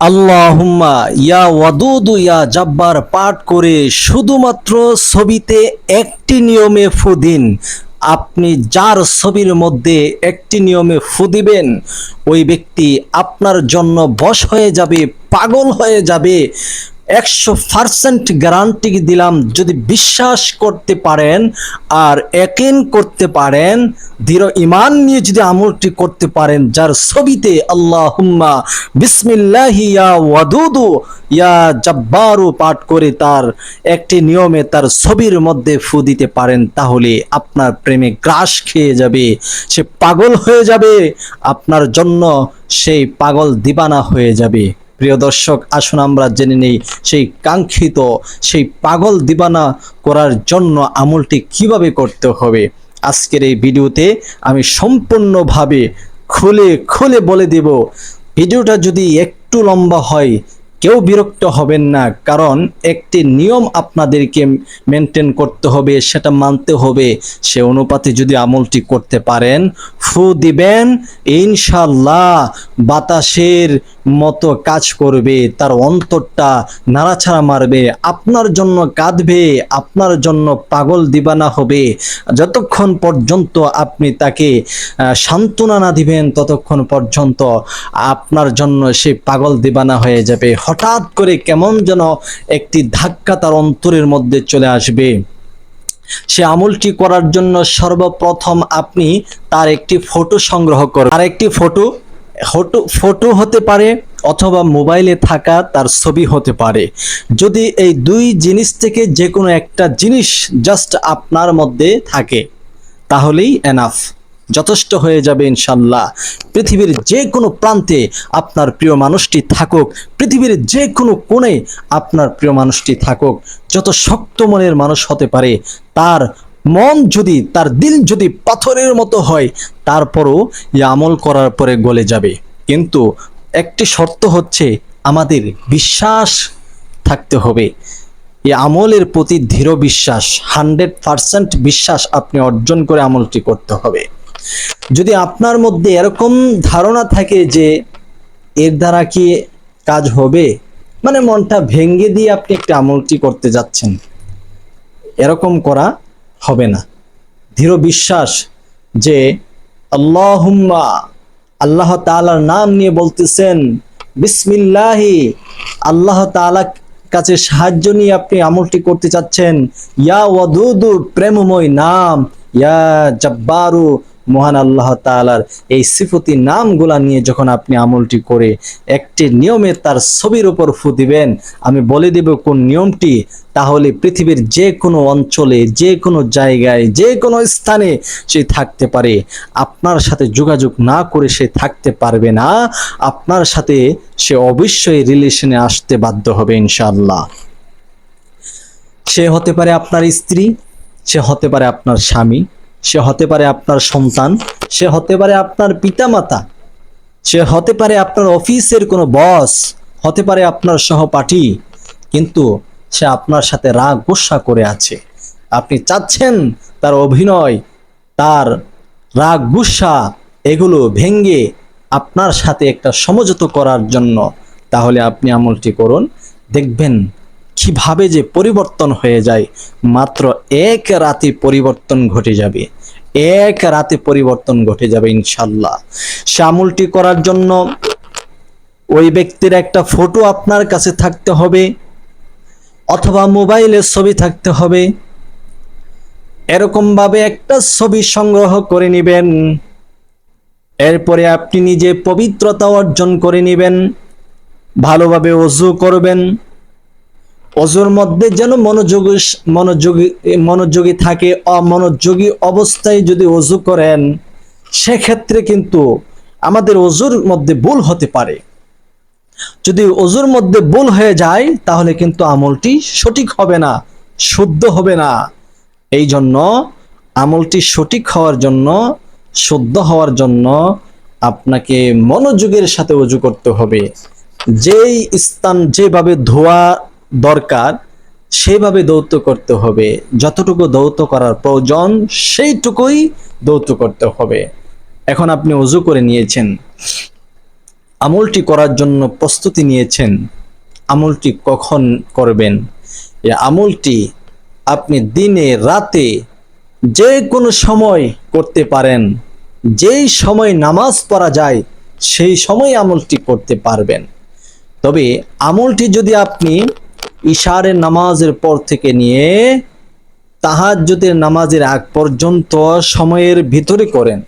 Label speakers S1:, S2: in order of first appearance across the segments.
S1: আল্লাহুম্মা, ইয়া ওয়াদুদু, ইয়া জাব্বার পাঠ করে শুধুমাত্র ছবিতে একটি নিয়মে ফু দিন। আপনি যার ছবির মধ্যে একটি নিয়মে ফু দিবেন, ওই ব্যক্তি আপনার জন্য বশ হয়ে যাবে, পাগল হয়ে যাবে। একশো পার্সেন্ট গ্যারান্টি দিলাম যদি বিশ্বাস করতে পারেন আর একেন করতে পারেন, দৃঢ় ইমান নিয়ে যদি আমলটি করতে পারেন, যার ছবিতে আল্লাহ হুম্মা বিসমিল্লাহি ইয়া ওয়াদুদু, ইয়া জাব্বারু পাঠ করে তার একটি নিয়মে তার ছবির মধ্যে ফু দিতে পারেন, তাহলে আপনার প্রেমে গ্রাস খেয়ে যাবে, সে পাগল হয়ে যাবে, আপনার জন্য সেই পাগল দিবানা হয়ে যাবে। প্রিয় দর্শক, আসুন আমরা জেনে নেই সেই কাঙ্ক্ষিত, সেই পাগল দিবানা করার জন্য আমলটি কীভাবে করতে হবে। আজকের এই ভিডিওতে আমি সম্পূর্ণভাবে খুলে খুলে বলে দেব। ভিডিওটা যদি একটু লম্বা হয় কেউ বিরক্ত হবেন না, কারণ একটি নিয়ম আপনাদেরকে মেনটেন করতে হবে, সেটা মানতে হবে। সে অনুপাতে যদি আমলটি করতে পারেন, ফু দিবেন ইনশাল্লাহ বাতাসের মতো কাজ করবে, তার অন্তরটা নাড়াছাড়া মারবে, আপনার জন্য কাঁদবে, আপনার জন্য পাগল দিবানা হবে। যতক্ষণ পর্যন্ত আপনি তাকে সান্ত্বনা না দিবেন, ততক্ষণ পর্যন্ত আপনার জন্য সে পাগল দিবানা হয়ে যাবে। হঠাৎ করে কেমন যেন একটি ধাক্কা তার অন্তরের মধ্যে চলে আসবে। সে আমলটি করার জন্য সর্বপ্রথম আপনি তার একটি ফটো সংগ্রহ করুন। আর একটি ফটো ফটো ফটো হতে পারে অথবা মোবাইলে থাকা তার ছবি হতে পারে। যদি এই দুই জিনিস থেকে যে কোনো একটা জিনিস জাস্ট আপনার মধ্যে থাকে, তাহলেই এনাফ যথেষ্ট হয়ে যাবে ইনশাল্লাহ। পৃথিবীর যে কোনো প্রান্তে আপনার প্রিয় মানুষটি থাকুক, পৃথিবীর যে কোনো কোণে আপনার প্রিয় মানুষটি থাকুক, যত শক্ত মনের মানুষ হতে পারে, তার মন যদি, তার দিল যদি পাথরের মতো হয়, তারপরও এই আমল করার পরে গলে যাবে। কিন্তু একটি শর্ত হচ্ছে, আমাদের বিশ্বাস থাকতে হবে। এই আমলের প্রতি দৃঢ় বিশ্বাস, হান্ড্রেড পারসেন্ট বিশ্বাস আপনি অর্জন করে আমলটি করতে হবে। যদি আপনার মধ্যে এরকম ধারণা থাকে যে এর দ্বারা কি কাজ হবে মানে মনটা ভেঙ্গে দিয়ে আপনি একটা আমলটি করতে যাচ্ছেন, এরকম করা হবে না। দৃঢ় বিশ্বাস যে আল্লাহুম্মা, আল্লাহ তাআলার নাম নিয়ে বলতেছেন, বিসমিল্লাহি, আল্লাহ তাআলা কাছে সাহায্য নিয়ে আপনি আমলটি করতে চাচ্ছেন ইয়া ওয়াদুদু প্রেমময় নাম। ইয়া জব্বারু মহান আল্লাহ তাআলার এই সিফতি নামগুলা নিয়ে যখন আপনি আমলটি করে একটি নিয়মে তার ছবির উপর ফু দিবেন, আমি বলে দেব কোন নিয়মটি, তাহলে পৃথিবীর যে কোনো অঞ্চলে যে কোনো জায়গায় যে কোনো স্থানে সে থাকতে পারে। আপনার সাথে যোগাযোগ না করে সে থাকতে পারবে না। আপনার সাথে সে অবশ্যই রিলেশনে আসতে বাধ্য হবে ইনশাল্লাহ সে হতে পারে আপনার স্ত্রী, সে হতে পারে আপনার স্বামী। সে হতে পারে আপনার সন্তান, সে হতে পারে আপনার পিতামাতা, সে হতে পারে আপনার অফিসের কোনো বস, হতে পারে আপনার সহপাঠী, কিন্তু সে আপনার সাথে রাগ গোসা করে আছে। আপনি চাচ্ছেন তার অভিনয়, তার রাগ গুসা এগুলো ভেঙ্গে আপনার সাথে একটা সমঝোত করার জন্য। তাহলে আপনি আমলটি করুন, দেখবেন কীভাবে যে পরিবর্তন হয়ে যায়, মাত্র এক রাতে পরিবর্তন ঘটে যাবে। এক রাতে পরিবর্তন ঘটে যাবে ইনশাল্লাহ আমলটি করার জন্য ওই ব্যক্তির একটা ফটো আপনার কাছে থাকতে হবে, অথবা মোবাইলে ছবি থাকতে হবে। এরকম ভাবে একটা ছবি সংগ্রহ করে নেবেন। এরপরে আপনি নিজে পবিত্রতা অর্জন করে নেবেন, ভালোভাবে অজু করবেন। অজুর মধ্যে যেন মনোযোগী মনোযোগী মনোযোগী থাকে, অমনোযোগী অবস্থায় যদি অজু করেন, সেক্ষেত্রে কিন্তু আমাদের অজুর মধ্যে ভুল হতে পারে। যদি অজুর মধ্যে ভুল হয়ে যায়, তাহলে কিন্তু আমলটি সঠিক হবে না, শুদ্ধ হবে না। এই জন্য আমলটি সঠিক হওয়ার জন্য, শুদ্ধ হওয়ার জন্য আপনাকে মনোযোগের সাথে অজু করতে হবে। যেই স্থান যেভাবে ধোয়া দরকার, সেভাবে দৌত্য করতে হবে। যতটুকু দৌত্য করার প্রয়োজন, সেইটুকুই দৌত্য করতে হবে। এখন আপনি অজু করে নিয়েছেন। আমলটি করার জন্য প্রস্তুতি নিয়েছেন। আমলটি কখন করবেন? এই আমলটি আপনি দিনে, রাতে যে কোনো সময় করতে পারেন। যেই সময় নামাজ পড়া যায়, সেই সময় আমলটি করতে পারবেন। তবে আমলটি যদি আপনি ইশারের নামাজের পর থেকে নিয়ে তাহাজ্জুদের নামাজের আগ পর্যন্ত সময়ের ভিতরে করেন।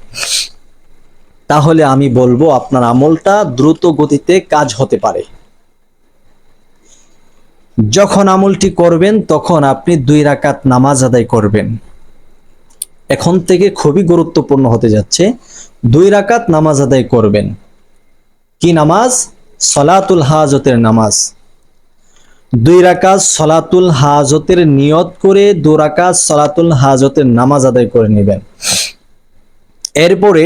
S1: তাহলে আমি বলব আপনার আমলটা দ্রুত গতিতে কাজ হতে পারে। যখন আমলটি করবেন, তখন আপনি দুই রাকাত নামাজ আদায় করবেন। এখন থেকে খুবই গুরুত্বপূর্ণ হতে যাচ্ছে, দুই রাকাত নামাজ আদায় করবেন। কি নামাজ? সলাতুল হাজতের নামাজ। দুই রাকাত সলাতুল হাজতের নিয়ত করে দু রাকাত সলাতুল হাজতের নামাজ আদায় করে নেবেন। এরপরে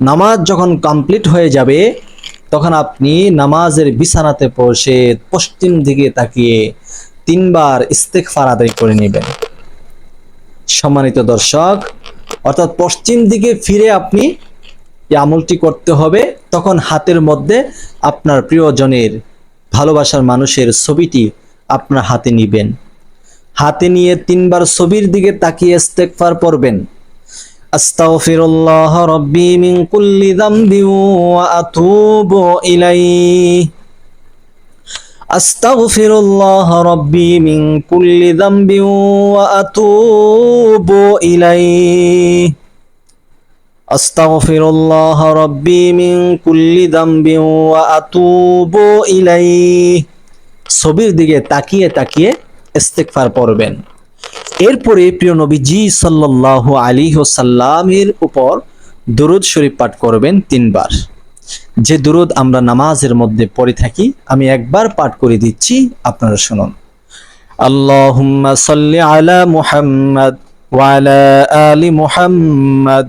S1: নামাজ যখন কমপ্লিট হয়ে যাবে, তখন আপনি নামাজের বিছানাতে বসে পশ্চিম দিকে তাকিয়ে তিনবার ইস্তেকফার আদায় করে নেবেন। সম্মানিত দর্শক, অর্থাৎ পশ্চিম দিকে ফিরে আপনি আমলটি করতে হবে, তখন হাতের মধ্যে আপনার প্রিয়জনের ভালোবাসার মানুষের ছবিটি আপনার হাতে নিবেন। হাতে নিয়ে তিনবার ছবির দিকে তাকিয়ে ইস্তেকফার পড়বেন। আস্তাগফিরুল্লাহ রব্বি মিন কুল্লি যামবি ওয়া আতুবু ইলাইহি। আস্তাগফিরুল্লাহ রব্বি মিন কুল্লি যামবি ওয়া আতুবু ইলাইহি। আস্তাগফিরুল্লাহ রব্বি মিন কুল্লি যামবি ওয়া আতুবু ইলাইহি। ছবির দিকে তাকিয়ে তাকিয়ে ইস্তেগফার পড়বেন। এরপরে প্রিয় নবীজি সাল্লাল্লাহু আলাইহি ওয়াসাল্লামের উপর দুরুদ শরীফ পাঠ করবেন তিনবার। যে দুরুদ আমরা নামাজের মধ্যে পড়ে থাকি, আমি একবার পাঠ করে দিচ্ছি, আপনারা শুনুন। আল্লাহুম্মা সাল্লি আলা মুহাম্মদ ওয়া আলা আলি মুহাম্মদ।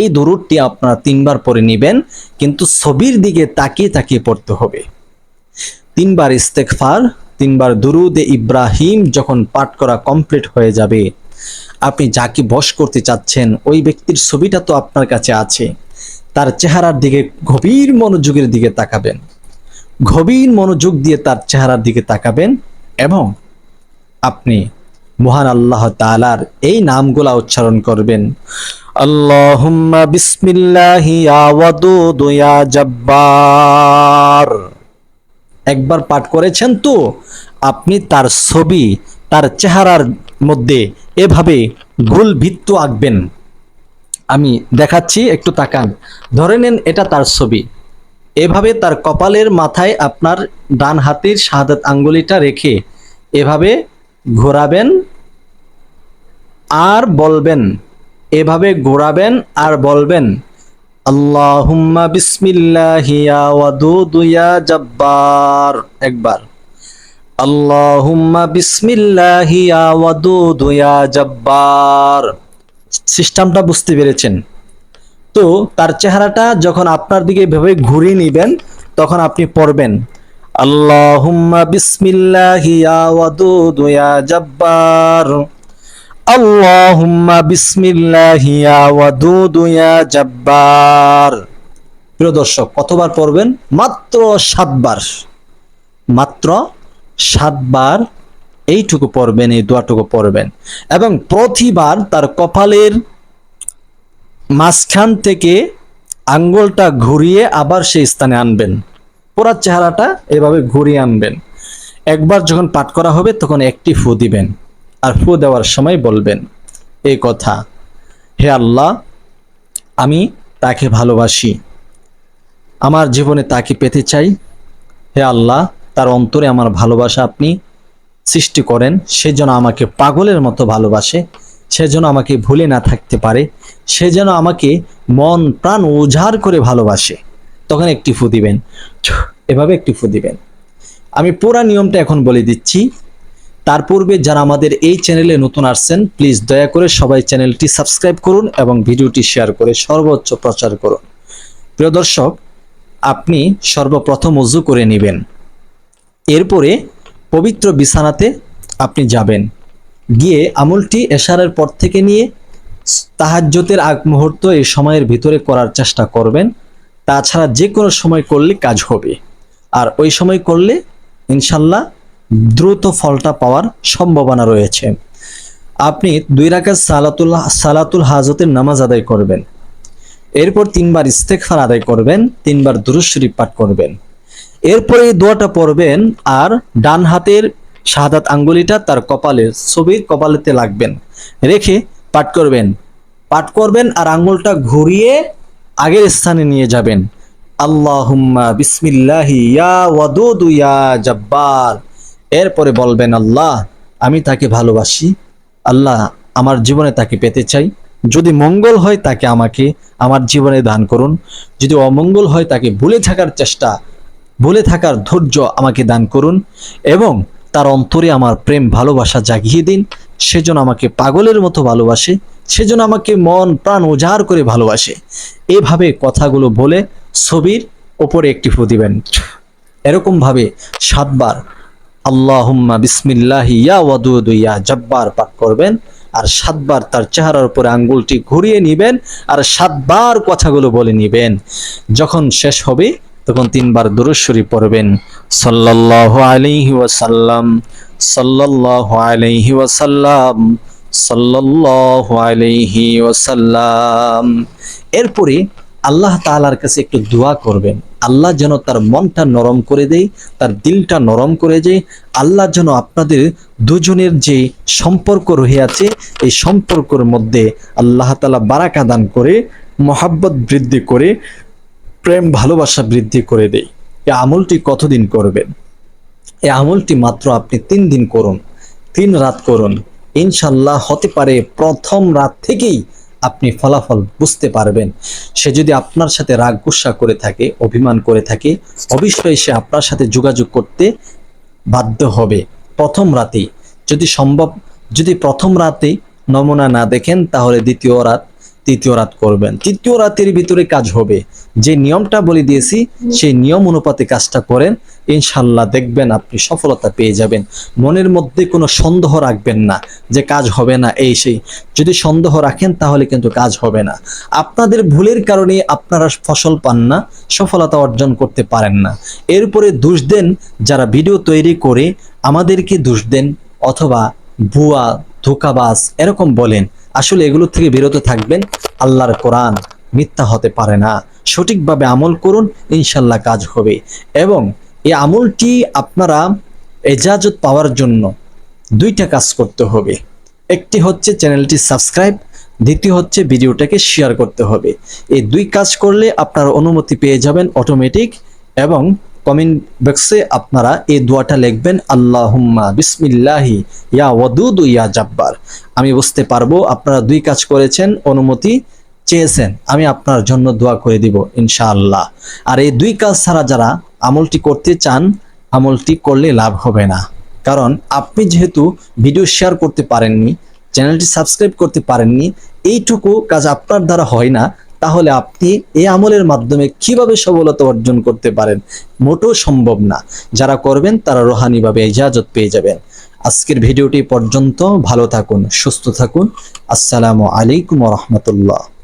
S1: এই দরুদটি আপনারা তিনবার পরে নেবেন, কিন্তু ছবির দিকে তাকিয়ে তাকিয়ে পড়তে হবে। তিনবার ইস্তেকফার তিনবার দুরুদে ইব্রাহিম যখন পাঠ করা কমপ্লিট হয়ে যাবে, আপনি যাকে বশ করতে চাচ্ছেন, ওই ব্যক্তির ছবিটা তো আপনার কাছে আছে। তার চেহারার দিকে গভীর মনোযোগের দিকে তাকাবেন। গভীর মনোযোগ দিয়ে তার চেহারার দিকে তাকাবেন এবং আপনি মহান আল্লাহ তালার এই নামগুলা উচ্চারণ করবেন। আল্লাহুম্মা বিসমিল্লাহি ইয়া ওয়াদুদ ইয়া জব্বার। একবার পাঠ করেছেন তো, আপনি তার ছবি, তার চেহারার মধ্যে এভাবে গোল ভিত্ত আঁকবেন। আমি দেখাচ্ছি, একটু তাকান। ধরে নেন এটা তার ছবি। এভাবে তার কপালের মাথায় আপনার ডান হাতের শাহাদাত আঙ্গুলিটা রেখে এভাবে ঘোরাবেন আর বলবেন। এভাবে ঘোরাবেন আর বলবেন। আল্লাহুম্মা বিসমিল্লাহি ইয়া ওয়াদুদু ইয়া জব্বার। একবার। আল্লাহুম্মা বিসমিল্লাহি ইয়া ওয়াদুদু ইয়া জব্বার। সিস্টেমটা বুঝতে পেরেছেন? তো তার চেহারাটা যখন আপনার দিকে এভাবে ঘুরিয়ে নেবেন, তখন আপনি পড়বেন। আল্লাহুম্মা বিসমিল্লাহি ইয়া ওয়াদুদু ইয়া জব্বার। আল্লাহুম্মা বিসমিল্লাহি ইয়া ওয়াদুদু ইয়া জব্বার। প্রিয় দর্শক, কতবার পড়বেন? মাত্র সাতবার। মাত্র সাতবার এইটুকু পড়বেন, এই দোয়াটুকু পড়বেন। এবং প্রতিবার তার কপালের মাঝখান থেকে আঙ্গুলটা ঘুরিয়ে আবার সেই স্থানে আনবেন। পুরা চেহারাটা এভাবে ঘুরিয়ে আনবেন। একবার যখন পাঠ করা হবে, তখন একটি ফু দিবেন আর ফু দেওয়ার সময় বলবেন এই কথা, হে আল্লাহ, আমি তাকে ভালোবাসি। আমার জীবনে তাকে পেতে চাই। হে আল্লাহ, তার অন্তরে আমার ভালোবাসা আপনি সৃষ্টি করেন। সে যেন আমাকে পাগলের মতো ভালোবাসে। সে যেন আমাকে ভুলে না থাকতে পারে। সে যেন আমাকে মন প্রাণ উজাড় করে ভালোবাসে। তখন একটি ফু দিবেন। এভাবে একটি ফু দিবেন। আমি পুরা নিয়মটা এখন বলে দিচ্ছি। তার পূর্বে যারা আমাদের এই চ্যানেলে নতুন আসছেন প্লিজ দয়া করে সবাই চ্যানেলটি সাবস্ক্রাইব করুন এবং ভিডিওটি শেয়ার করে সর্বোচ্চ প্রচার করুন। প্রিয় দর্শক, আপনি সর্বপ্রথম উজু করে নেবেন। এরপরে পবিত্র বিছানাতে আপনি যাবেন। গিয়ে আমলটি এশারের পর থেকে নিয়ে তাহাজ্যতের আগ মুহূর্ত এই সময়ের ভিতরে করার চেষ্টা করবেন। তাছাড়া যে কোনো সময় করলে কাজ হবে। আর ওই সময় করলে ইনশাল্লাহ দ্রুত ফলটা পাওয়ার সম্ভাবনা রয়েছে। আপনি দুই রাকাত সালাতুল সালাতুল হাজতের নামাজ আদায় করবেন। এরপর তিনবার ইস্তেকফার আদায় করবেন, তিনবার দুরুদ পাঠ করবেন। এরপরে এই দোয়াটা পড়বেন আর ডান হাতের শাহাদাত আঙ্গুলিটা তার কপালে, ছবির কপালেতে লাগবেন। রেখে পাঠ করবেন। পাঠ করবেন আর আঙ্গুলটা ঘুরিয়ে আগের স্থানে নিয়ে যাবেন। আল্লাহুম্মা বিসমিল্লাহি ইয়া ওয়াদুদু ইয়া জব্বার এরপরে বলবেন, আল্লাহ, আমি তাকে ভালোবাসি। আল্লাহ আমার জীবনে তাকে পেতে চাই। যদি মঙ্গল হয় তাকে আমাকে আমার জীবনে দান করুন। যদি অমঙ্গল হয় তাকে ভুলে থাকার চেষ্টা, ভুলে থাকার ধৈর্য আমাকে দান করুন এবং তার অন্তরে আমার প্রেম ভালোবাসা জাগিয়ে দিন। সেজন্য আমাকে পাগলের মতো ভালোবাসে, সেজন্য আমাকে মন প্রাণ উজাড় করে ভালোবাসে। এভাবে কথাগুলো বলে ছবির ওপরে একটি ফু দিবেন। এরকম ভাবে সাতবার আল্লাহম্মা বিসমিল্লাহি ইয়া ওয়াদুদ ইয়া জব্বার পাঠ করবেন, আর সাতবার তার চেহারার উপরে আঙ্গুলটি ঘুরিয়ে নিবেন, আর সাতবার কথাগুলো বলে নিবেন। যখন শেষ হবে, তখন তিনবার দুরুশ্বরী পড়বেন। সাল্লাল্লাহু আলাইহি ওয়াসাল্লাম। ওয়াসাল্লাম। এরপরে আল্লাহ তাআলার কাছে একটু দোয়া করবেন। আল্লাহ যেন তার মনটা নরম করে দেয়, তার দিলটা নরম করে দেয়। আল্লাহ যেন আপনাদের দুজনের যে সম্পর্ক রহিয়াছে, এই সম্পর্কের মধ্যে আল্লাহ তাআলা বারাকা দান করে, মহাব্বত বৃদ্ধি করে, প্রেম ভালোবাসা বৃদ্ধি করে দেয়। এই আমলটি কতদিন করবেন? এই আমলটি মাত্র আপনি তিন দিন করুন, তিন রাত করুন। ইনশাল্লাহ হতে পারে প্রথম রাত থেকেই আপনি ফলাফল বুঝতে পারবেন। সে যদি আপনার সাথে রাগ গুসা করে থাকে, অভিমান করে থাকে, অবশ্যই সে আপনার সাথে যোগাযোগ করতে বাধ্য হবে প্রথম রাতেই। যদি সম্ভব, যদি প্রথম রাতে নমুনা না দেখেন, তাহলে দ্বিতীয় রাত তৃতীয় রাত করবেন। তৃতীয় রাতের ভিতরে কাজ হবে। যে নিয়মটা বলে দিয়েছি, সেই নিয়ম অনুপাতে কাজটা করেন। ইনশাল্লাহ দেখবেন আপনি সফলতা পেয়ে যাবেন। মনের মধ্যে কোনো সন্দেহ রাখবেন না যে কাজ হবে না এই সেই। যদি সন্দেহ রাখেন তাহলে কিন্তু কাজ হবে না। আপনাদের ভুলের কারণে আপনারা ফসল পান না, সফলতা অর্জন করতে পারেন না। এরপরে দোষ দেন যারা ভিডিও তৈরি করে, আমাদেরকে দোষ দেন অথবা ভুয়া, ধোকাবাজ, এরকম বলেন। আসলে এগুলো থেকে বিরত থাকবেন। আল্লাহর কোরআন মিথ্যা হতে পারে না। সঠিকভাবে আমল করুন ইনশাল্লাহ কাজ হবে। এবং এই আমলটি আপনারা এজাজত পাওয়ার জন্য দুইটা কাজ করতে হবে। একটি হচ্ছে চ্যানেলটি সাবস্ক্রাইব, দ্বিতীয় হচ্ছে ভিডিওটাকে শেয়ার করতে হবে। এই দুই কাজ করলে আপনার অনুমতি পেয়ে যাবেন অটোমেটিক এবং কমেন্ট বক্সে আপনারা এই দোয়াটা লিখবেন, আল্লাহুম্মা বিসমিল্লাহি ইয়া ওয়াদুদু ইয়া জাব্বার। আমি বুঝতে পারব আপনারা দুই কাজ করেছেন, অনুমতি চেয়েছেন, আমি আপনার জন্য দোয়া করে দিব, ইনশাআল্লাহ। আর এই দুই কাজ ছাড়া যারা আমলটি করতে চান, আমলটি করলে লাভ হবে না। কারণ আপনি যেহেতু ভিডিও শেয়ার করতে পারেননি, চ্যানেলটি সাবস্ক্রাইব করতে পারেননি, এইটুকু কাজ আপনার দ্বারা হয় না তাহলে আপনি এই আমলের মাধ্যমে কীভাবে সফলতা অর্জন করতে পারেন? মোটেও সম্ভব না। যারা করবেন, তারা রোহানিভাবে ইজাজত পেয়ে যাবেন। আজকের ভিডিওটি পর্যন্ত ভালো থাকুন, সুস্থ থাকুন। আসসালামু আলাইকুম রহমতুল্লাহ।